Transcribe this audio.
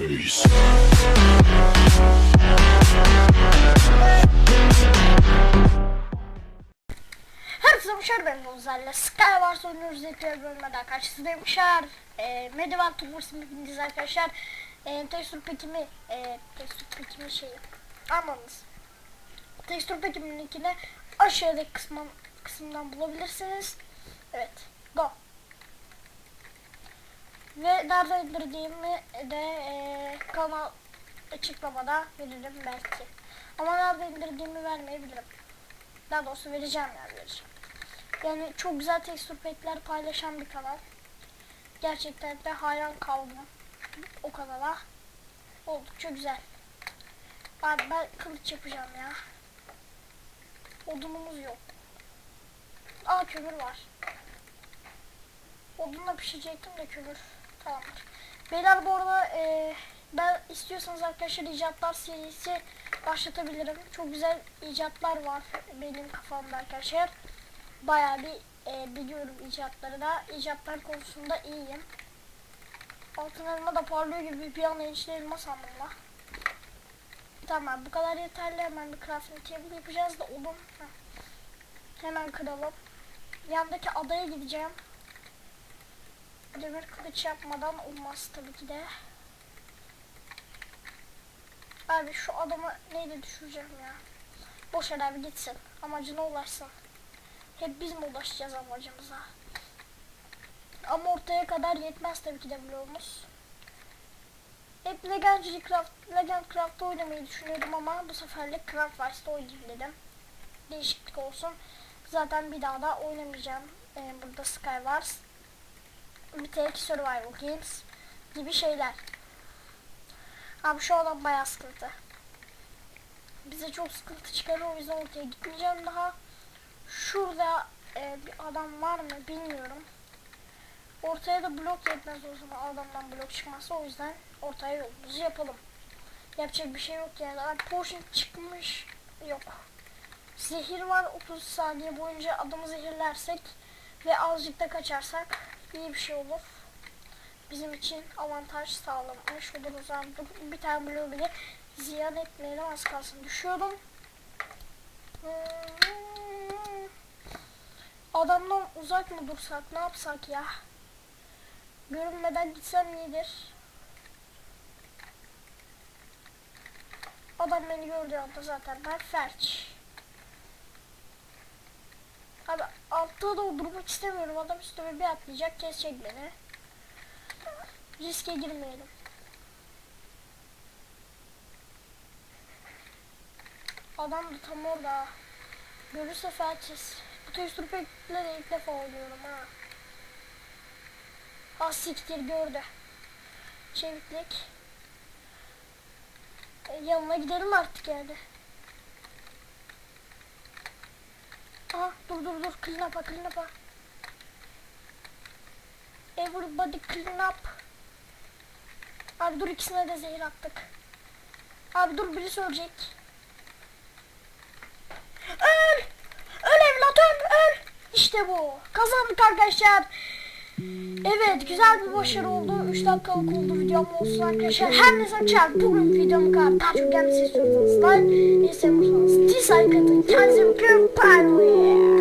face. Herkese ben Gonzalo. Skywars oynuyoruz diye bölümden karşınızdaymışlar. E, Medieval Tours hepiniz arkadaşlar. E, tekstür pekimi, e, tekstür pekimi şeyi anladınız. Tekstür pekiminin linkini aşağıdaki kısmın, kısımdan bulabilirsiniz. Evet. Ve nerede indirdiğimi de e, kanal açıklamada veririm belki. Ama nerede indirdiğimi vermeyebilirim. Daha doğrusu vereceğim yani vereceğim. Yani çok güzel tekstür pack'ler paylaşan bir kanal. Gerçekten de hayran kaldım o kanala. Oldukça güzel. Abi ben kılıç yapacağım ya. Odunumuz yok. Aa kömür var. Odunla pişirecektim de kömür. Tamamdır. Beyler bu arada e, ben istiyorsanız arkadaşlar icatlar serisi başlatabilirim. Çok güzel icatlar var benim kafamda arkadaşlar. Bayağı bir e, biliyorum icatları da. İcatlar konusunda iyiyim. Altın elma da parlıyor gibi bir anda içli elma sandım. Tamam bu kadar yeterli. Hemen bir crafting table yapacağız da odun. Heh. Hemen kıralım. Yandaki adaya gideceğim. Demir kılıç yapmadan olmaz tabii ki de. Abi şu adamı neyle düşüreceğim ya? Boş ver abi gitsin. Amacına ulaşsın. Hep biz mi ulaşacağız amacımıza? Ama ortaya kadar yetmez tabii ki de bloğumuz. Hep Legendary Craft, Legend Craft'ta oynamayı düşünüyordum ama bu seferlik Craft Wise'da oynayayım dedim. Değişiklik olsun. Zaten bir daha da oynamayacağım. Ee, burada Skywars. Bir tek Survival Games gibi şeyler. Abi şu adam bayağı sıkıntı. Bize çok sıkıntı çıkarır o yüzden ortaya gitmeyeceğim daha. Şurada e, bir adam var mı bilmiyorum. Ortaya da blok yetmez o zaman adamdan blok çıkmazsa o yüzden ortaya yolumuzu yapalım. Yapacak bir şey yok yani. Abi potion çıkmış yok. Zehir var 30 saniye boyunca adamı zehirlersek ve azıcık da kaçarsak iyi bir şey olur. Bizim için avantaj sağlamış olur o zaman. Bir tane bloğu bile ziyan etmeyelim az kalsın düşüyorum. Hmm. Adamdan uzak mı dursak ne yapsak ya? Görünmeden gitsem iyidir. Adam beni gördüğü anda zaten ben felç. Abi altta da durmak istemiyorum. Adam üstüme bir atlayacak kesecek beni. Riske girmeyelim. Adam da tam orada. Görürse felçiz. Bu tekstür pekle de ilk defa oynuyorum ha. Ha siktir gördü. Çeviklik. E, yanına gidelim artık yani. Aha dur dur dur clean up'a clean up'a. Everybody clean up. Abi dur ikisine de zehir attık. Abi dur birisi ölecek. Öl! Öl evlat öl öl! İşte bu. Kazandık arkadaşlar. Evet güzel bir başarı oldu. 3 dakikalık oldu videom olsun arkadaşlar. Her neyse arkadaşlar bugün videomu kadar. Çok gelmesi istiyorsanız like, istemiyorsanız dislike atın. Kendinize bakın. Bye.